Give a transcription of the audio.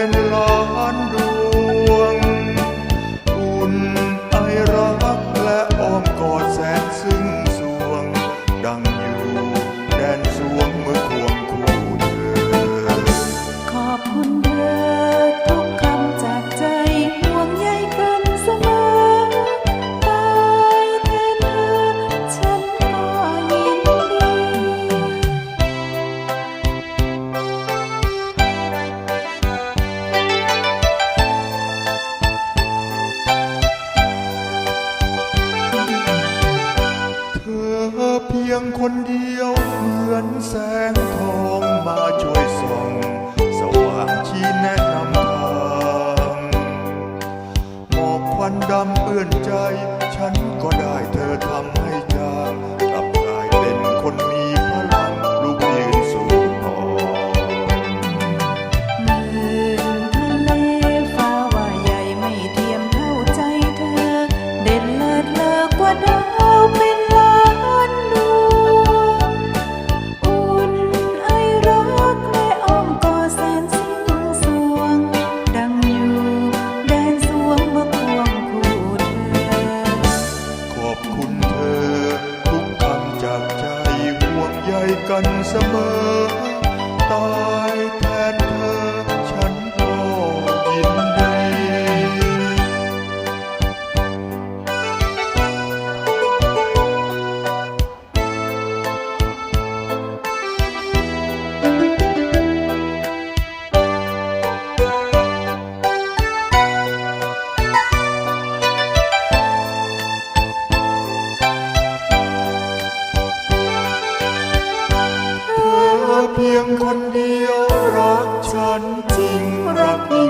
broken love. ียงคนเดียวเหมือนแสงทองมาช่วย cần giấc mơ พียงคนเดียวรักฉันจริงรักยิ่ง